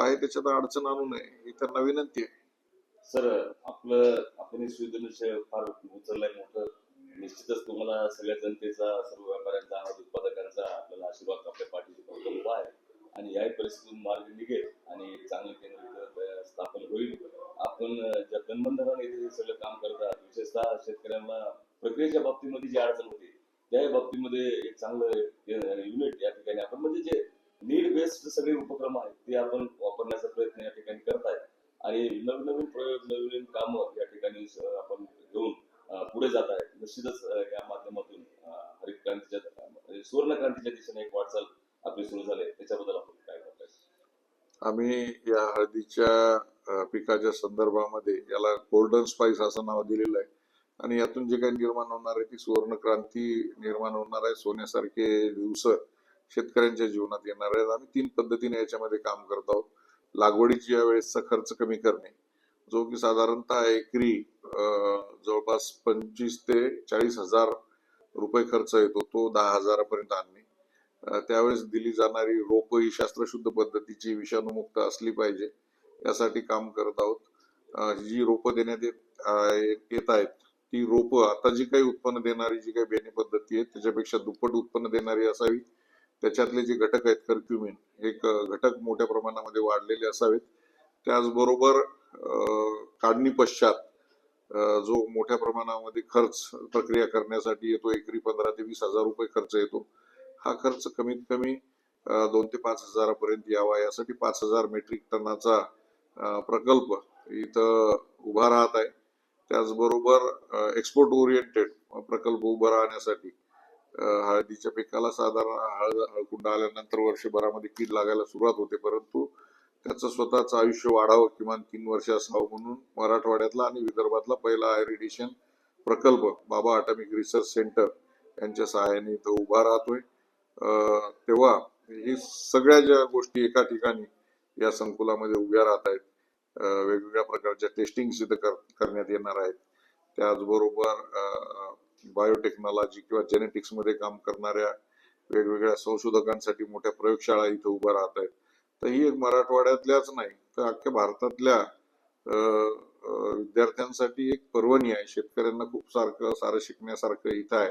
आहे त्याच्यात अडचण आणू नये ही त्यांना विनंती आहे. सर आपलं आपण हे सुविधेनुसार फार उचललंय मोठं. निश्चितच तुम्हाला सगळ्या जनतेचा सर्व व्यापाऱ्यांचा आवाज उत्पादकांचा आपल्याला आशीर्वाद आपल्या पाठीशी उभा आहे. आणि याही परिस्थितीतून मार्ग निघेल आणि चांगलं केंद्र स्थापन होईल. आपण ज्या तनबंधाने इथे सगळं काम करतात विशेषतः शेतकऱ्यांना प्रक्रियेच्या बाबतीमध्ये जी अडचण होती त्याही बाबतीमध्ये एक चांगलं युनिट या ठिकाणी आपण म्हणजे जे नीड बेस्ड सगळे उपक्रम आहेत ते आपण वापरण्याचा प्रयत्न या ठिकाणी करत करताय. आणि नवीन नवीन प्रयोग नवीन नवीन कामं या ठिकाणी आपण घेऊन पुढे जात आहे निश्चितच या माध्यमातून हरित क्रांतीच्या म्हणजे सुवर्ण क्रांतीच्या दिशेने एक वाटचाल आपली सुरू झाली त्याच्याबद्दल आपण काय करताय आम्ही या हळदीच्या पिकाच्या संदर्भामध्ये याला गोल्डन स्पाइस असं नाव दिलेलं आहे. आणि यातून जे काही निर्माण होणार आहे ती सुवर्ण क्रांती निर्माण होणार आहे. सोन्यासारखे दिवस शेतकऱ्यांच्या जीवनात येणार आहेत. आम्ही तीन पद्धतीने याच्यामध्ये काम करत आहोत. लागवडीची या वेळेसचा खर्च कमी करणे. जो की साधारणतः एकरी जवळपास पंचवीस ते चाळीस हजार रुपये खर्च येतो. तो दहा हजारापर्यंत आणणे. त्यावेळेस दिली जाणारी रोप ही शास्त्रशुद्ध पद्धतीची विषाणूमुक्त असली पाहिजे. यासाठी काम करत आहोत. जी रोपं देण्यात येत येत आहेत ती रोपं आता जी काही उत्पन्न देणारी जी काही बेने पद्धती आहे त्याच्यापेक्षा दुप्पट उत्पन्न देणारी असावी. त्याच्यातले जे घटक आहेत कर्क्युमिन हे घटक मोठ्या प्रमाणामध्ये वाढलेले असावेत. त्याचबरोबर काढणी पश्चात जो मोठ्या प्रमाणामध्ये खर्च प्रक्रिया करण्यासाठी येतो एकरी पंधरा ते वीस हजार रुपये खर्च येतो. हा खर्च कमीत कमी दोन ते पाच हजारापर्यंत यावा. यासाठी पाच हजार मेट्रिक टनाचा प्रकल्प इथं उभा राहत आहे. त्याचबरोबर एक्सपोर्ट ओरिएंटेड प्रकल्प उभा राहण्यासाठी हळदीच्या पिकाला साधारण हळद हळकुंड आल्यानंतर वर्षभरामध्ये कीड लागायला सुरुवात होते परंतु त्याचं स्वतःचं आयुष्य वाढावं किमान तीन वर्ष असावं म्हणून मराठवाड्यातला आणि विदर्भातला पहिला आयरिडेशन प्रकल्प बाबा अटॉमिक रिसर्च सेंटर यांच्या सहाय्याने इथं उभा राहतोय. तेव्हा ही सगळ्या ज्या गोष्टी एका ठिकाणी या संकुलामध्ये उभ्या राहत आहेत वेगवेगळ्या प्रकारच्या टेस्टिंग सिद्ध करण्यात येणार आहेत. त्याचबरोबर बायोटेक्नॉलॉजी किंवा जेनेटिक्समध्ये काम करणाऱ्या वेगवेगळ्या संशोधकांसाठी मोठ्या प्रयोगशाळा इथं उभ्या राहत आहेत. तर ही एक मराठवाड्यातल्याच नाही तर अख्ख्या भारतातल्या विद्यार्थ्यांसाठी एक पर्वणी आहे. शेतकऱ्यांना खूप सारखं सारं शिकण्यासारखं इथं आहे.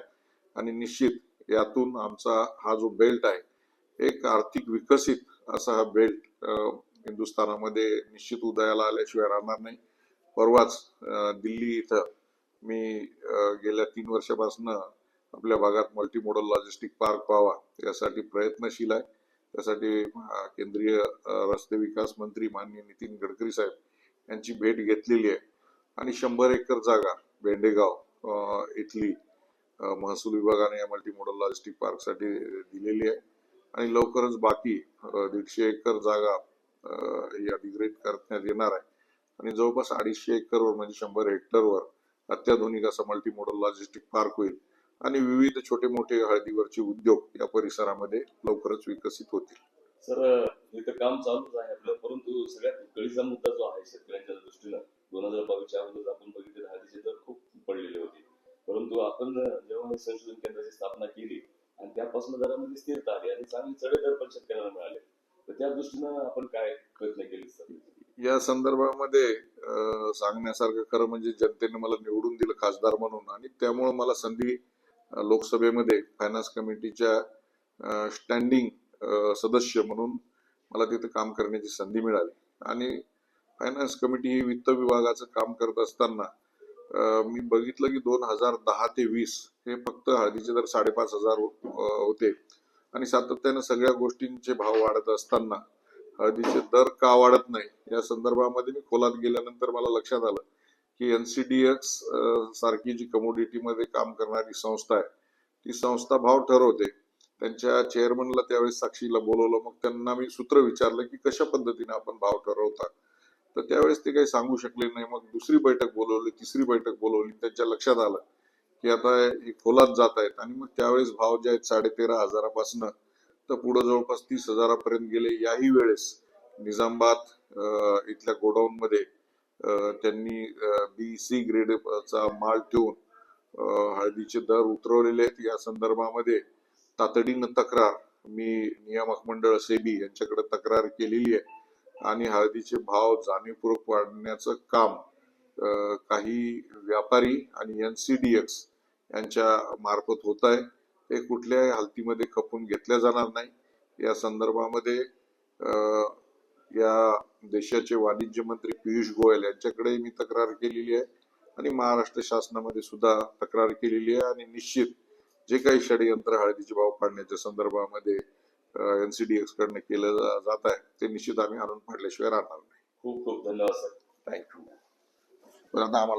आणि निश्चित यातून आमचा हा जो बेल्ट आहे एक आर्थिक विकसित असा हा बेल्ट हिंदुस्थानामध्ये निश्चित उदयाला आल्याशिवाय राहणार नाही. परवाच दिल्ली इथं मी गेल्या तीन वर्षापासून आपल्या भागात मल्टी मॉडल लॉजिस्टिक पार्क व्हावा यासाठी प्रयत्नशील आहे. त्यासाठी केंद्रीय रस्ते विकास मंत्री माननीय नितीन गडकरी साहेब यांची भेट घेतलेली आहे. आणि शंभर एकर जागा बेंडेगाव इथली महसूल विभागाने या मल्टी मॉडल लॉजिस्टिक पार्कसाठी दिलेली आहे. आणि लवकरच बाकी दीडशे एकर जागा या ही अधिग्रहित करण्यात येणार आहे. आणि जवळपास अडीचशे एकरवर म्हणजे शंभर हेक्टरवर अत्याधुनिक असा मल्टी मॉडल लॉजिस्टिक पार्क होईल. आणि विविध छोटे मोठे हळदीवरचे उद्योग या परिसरामध्ये लवकरच विकसित होतील. सर हे तर काम चालूच आहे आपलं. परंतु सगळ्यात कळीचा मुद्दा जो आहे शेतकऱ्यांच्या दृष्टीनं दोन हजार बावीसच्या अगोदर आपण बघितले हळदीचे दर खूप पडलेले होते. परंतु आपण जेव्हा संशोधन केंद्राची स्थापना केली आणि त्यापासून दरामध्ये स्थिरता आली आणि चांगले चढे दर पण शेतकऱ्यांना मिळाले तर त्या दृष्टीनं आपण काय प्रयत्न केले सर? या संदर्भामध्ये सांगण्यासारखं खरं म्हणजे जनतेने मला निवडून दिलं खासदार म्हणून आणि त्यामुळे मला संधी लोकसभेमध्ये फायनान्स कमिटीच्या स्टँडिंग सदस्य म्हणून मला तिथे काम करण्याची संधी मिळाली. आणि फायनान्स कमिटी ही वित्त विभागाचं काम करत असताना मी बघितलं की दोन हजार दहा ते वीस हे फक्त हळदीचे दर साडेपाच हजार होते. आणि सातत्यानं सगळ्या गोष्टींचे भाव वाढत असताना हळदीचे दर का वाढत नाही? या संदर्भामध्ये मी खोलात गेल्यानंतर मला लक्षात आलं की एनसीडीएक्स सारखी जी कमोडिटी मध्ये काम करणारी संस्था आहे ती संस्था भाव ठरवते. त्यांच्या चेअरमनला त्यावेळेस साक्षीला बोलवलं. मग त्यांना मी सूत्र विचारलं की कशा पद्धतीने आपण भाव ठरवता? तर त्यावेळेस ते काही सांगू शकले नाही. मग दुसरी बैठक बोलवली तिसरी बैठक बोलवली. त्यांच्या लक्षात आलं की आता हे खोलात जात आहेत. आणि मग त्यावेळेस भाव जे आहेत साडे तेरा हजारापासनं तर पुढे जवळपास तीस हजारापर्यंत गेले. याही वेळेस निजामाबाद इथल्या गोडाऊन मध्ये त्यांनी बी सी ग्रेडचा माल ठेवून हळदीचे दर उतरवलेले आहेत. या संदर्भामध्ये तातडीनं तक्रार मी नियामक मंडळ सेबी यांच्याकडे तक्रार केलेली आहे आणि हळदीचे भाव जाणीवपूर्वक वाढण्याचं काम काही व्यापारी आणि एन सी डी एक्स यांच्या मार्फत होत आहे. ते कुठल्याही हालतीमध्ये खपून घेतल्या जाणार नाही. या संदर्भामध्ये या देशाचे वाणिज्य मंत्री पियुष गोयल यांच्याकडे मी तक्रार केलेली आहे आणि महाराष्ट्र शासनामध्ये सुद्धा तक्रार केलेली आहे आणि निश्चित जे काही षडयंत्र हळदीचे भाव पाडण्याच्या संदर्भामध्ये एनसीडीएक्स कडनं केलं जात आहे ते निश्चित आम्ही आणून पाडल्याशिवाय राहणार नाही. खूप खूप धन्यवाद सर. थँक्यू पण आता आम्हाला